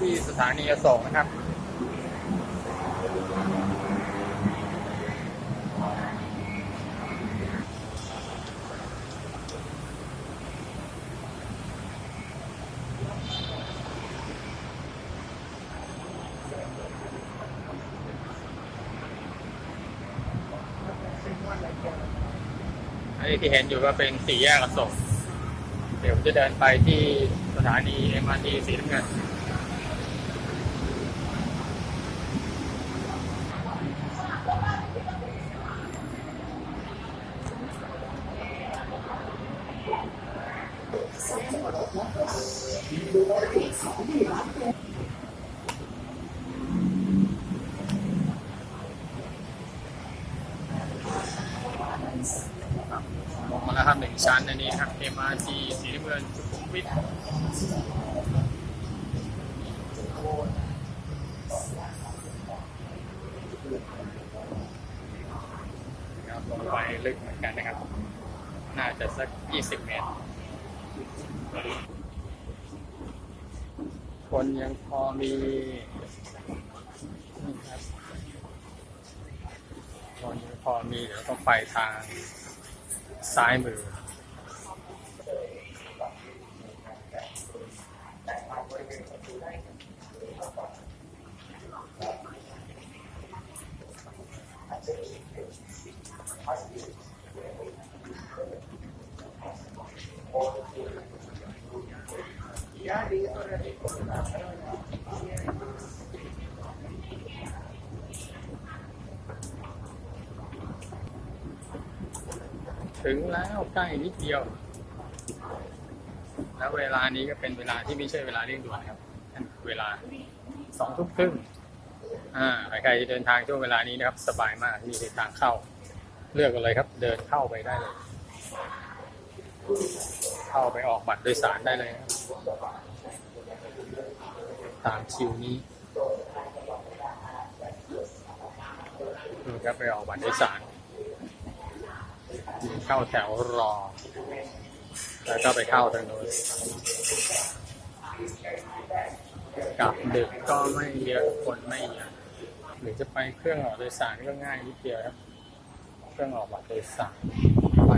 ที่สถานีอโศกนะครับ อันนี้ที่เห็นอยู่ก็เป็นสี่แยกอโศกเดี๋ยวผมจะเดินไปที่สถานี MRT สีน้ำเงิน ลงมาแล้วครับหนึ่งชั้นอันนี้ครับ MRT สีน้ำเงินสุขุมวิทครับลงไปลึกเหมือนกันนะครับ น่าจะสัก 20 เมตร คนยังพอมีนี่ครับคนยังพอมีเดี๋ยวต้องไปทาง ซ้ายมือ ถึงแล้วใกล้นิดเดียว แล้วเวลานี้ก็เป็นเวลาที่ไม่ใช่เวลาเร่งด่วนครับนั่นเวลาสองทุ่มครึ่งอ่าใครๆจะเดินทางช่วงเวลานี้นะครับ สบายมากมีทางเข้า เลือกกันเลยครับ เดินเข้าไปได้เลย เข้าไปออกบัตรโดยสารได้เลยครับตามคิวนี้ครับไปออกบัตรโดยสาร เข้าแถวรอ แล้วก็ไปเข้าทางโน้นกลับดึกก็ไม่เยอะคนไม่เยอะหรือจะไปเครื่องออกโดยสารก็ง่ายนิดเดียวครับ เครื่องออกบัตรโดยสารไป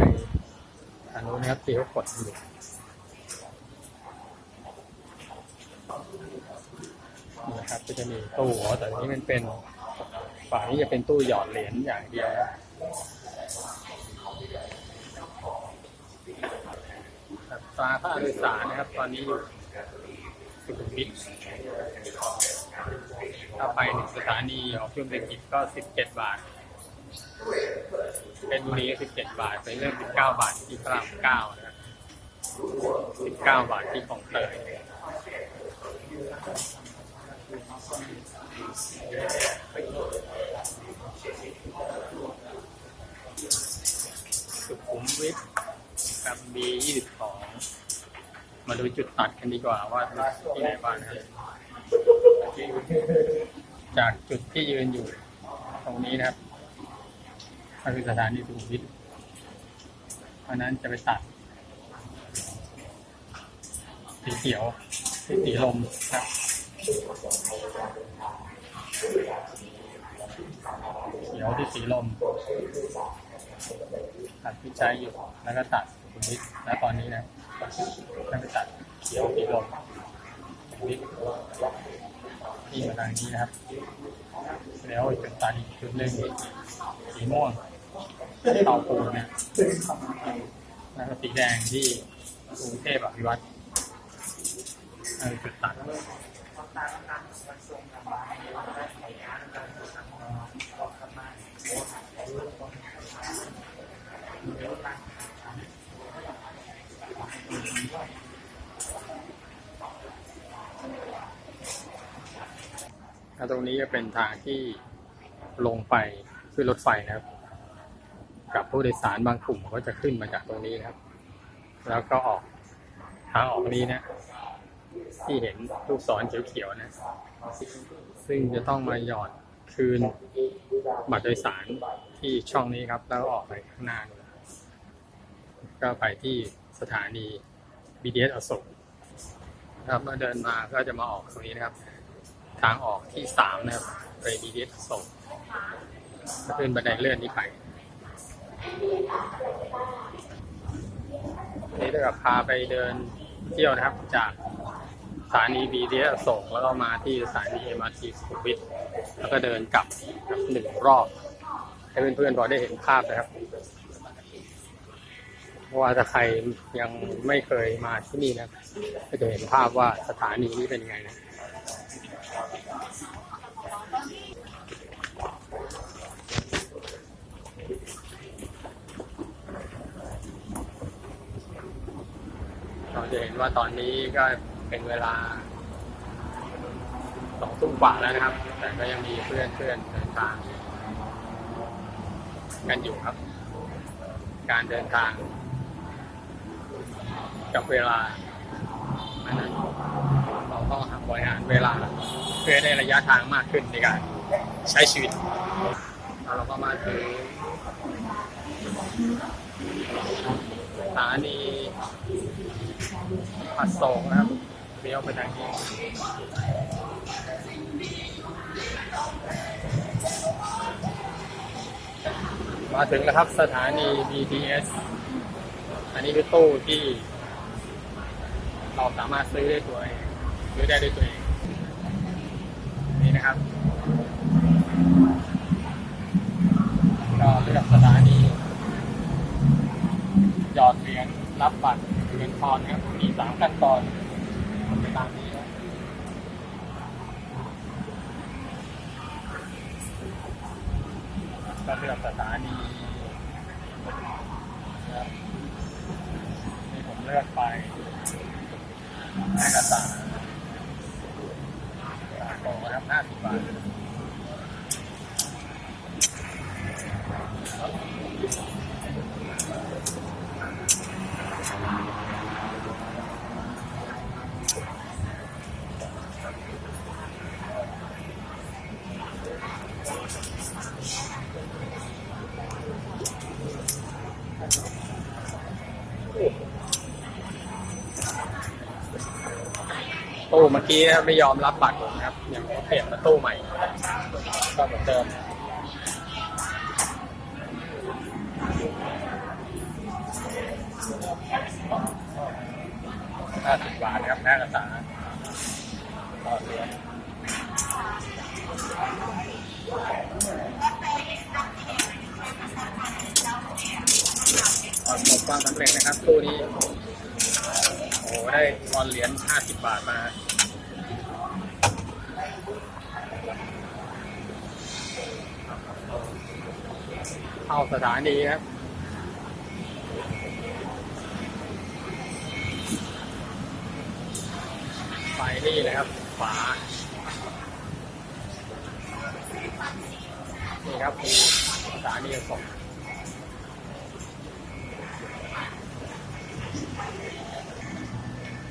ทางโน้นนะครับที่เขากดอยู่นี่นะครับก็จะมีตู้แต่นนี้มันเป็น ฝานี้จะเป็นตู้หยอดเหรียญอย่างเดียว ครับอัตราค่าโดยสารนะครับ ตอนนี้อยู่สุขุมวิทถ้าไปหนึ่งสถานีออกช่วงเด็กกิจก็สิบเจ็ดบาท เป็นบุรีสิบเจ็ดบาท ไปเริ่มสิบเก้าบาทที่พระรามเก้านะครับสิบเก้าบาทที่ของเตยสุขุมวิท กับ B ยี่สิบสองมาดูจุดตัดกันดีกว่าว่าที่ไหนบ้างนะครับจากจุดที่ยืนอยู่ตรงนี้นะครับก็คือสถานีสุขุมวิทเพราะฉะนั้นจะไปตัด สีเขียวที่สีลมครับเขียวที่สีลม ตัดที่ใช้อยู่แล้วก็ตัด สุขุมวิทแล้วตอนนี้นะก็ไปตัดเขียวสีลมสุขุมวิทที่มาทางนี้นะครับ แล้วจุดตัดอีกจุดหนึ่งสีม่วงเตาปูนเนี่ยแล้วก็สีแดงที่กรุงเทพอภิวัตรจุดตัด ตรงนี้จะเป็นทางที่ลงไปขึ้นรถไฟนะครับ กับผู้โดยสารบางกลุ่มก็จะขึ้นมาจากตรงนี้นะครับ แล้วก็ออกทางออกนี้นะ ที่เห็นลูกศรเขียวๆนะ ซึ่งจะต้องมาหยอดคืนบัตรโดยสารที่ช่องนี้ครับ แล้วออกไปข้างหน้าก็ไปที่สถานี BTS อโศกครับเมื่อเดินมาก็จะมาออกตรงนี้นะครับ ทางออกที่สามนะครับไปดีเดสส่งขึ้นบันไดเลื่อนนี้ไปนี่เท่ากับพาไปเดินเที่ยวนะครับ จากสถานีบีเดียส่งแล้วก็มาที่สถานีเอ็มอาร์ทีสุขุมวิทแล้วก็เดินกลับหนึ่งรอบ ให้เพื่อนๆพอได้เห็นภาพนะครับว่าถ้าใครยังไม่เคยมาที่นี่นะก็จะเห็นภาพว่าสถานีนี้เป็นยังไงนะ เราจะเห็น ว่าตอนนี้ก็เป็นเวลาสองทุ่มกว่าแล้วนะครับ แต่ก็ยังมีเพื่อนเพื่อนๆเดินทางกันอยู่ครับ การเดินทาง กับเวลาอันนั้นเราต้องทำบริหารเวลา เพื่อได้ระยะทางมากขึ้นในการใช้ชีวิต เราก็มาถึงสถานี พัดโศกนะครับเลี้ยวไปทางนี้มาถึงแล้วครับสถานี BTS อันนี้คือตู้ที่ เราสามารถซื้อได้ตัวเองซื้อได้ด้วยตัวเอง นี่นะครับก็เลือกสถานี หยอดเหรียญรับบัตร งินทอนะครับมีสามขั้นตอนตามนี้นะก็เลือกสถานีนะครับนี่ผมเลือกไป เมื่อกี้ไม่ยอมรับบัตรผมนะครับยังเปลี่ยนมาตู้ใหม่ก็เหมือนเดิมห้าสิบบาทนะครับหน้ากระสาต่อเดือนประสบความสำเร็จนะครับตู้นี้ โอ้ได้ทอนเหรียญห้าสิบบาทมา เข้าสถานีครับไปนี่เลยครับขวานี่ครับคือสถานีส่ง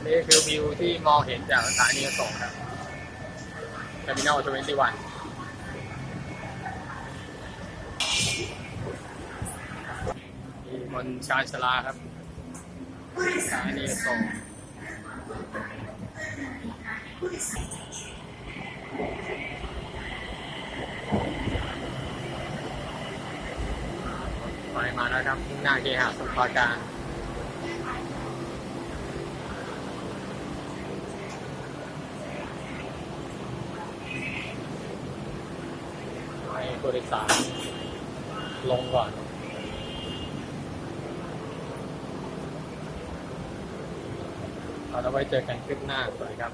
นี่คือวิวที่มองเห็นจากสถานีอโศกครับ Terminal 21 มีบนชานชาลาครับสถานีอโศกไปมาแล้วครับหน้าเคหะสมุทรปราการให้ผู้โดยสารลงก่อน แล้วไว้เจอกันคลิปหน้าสวัสดีครับ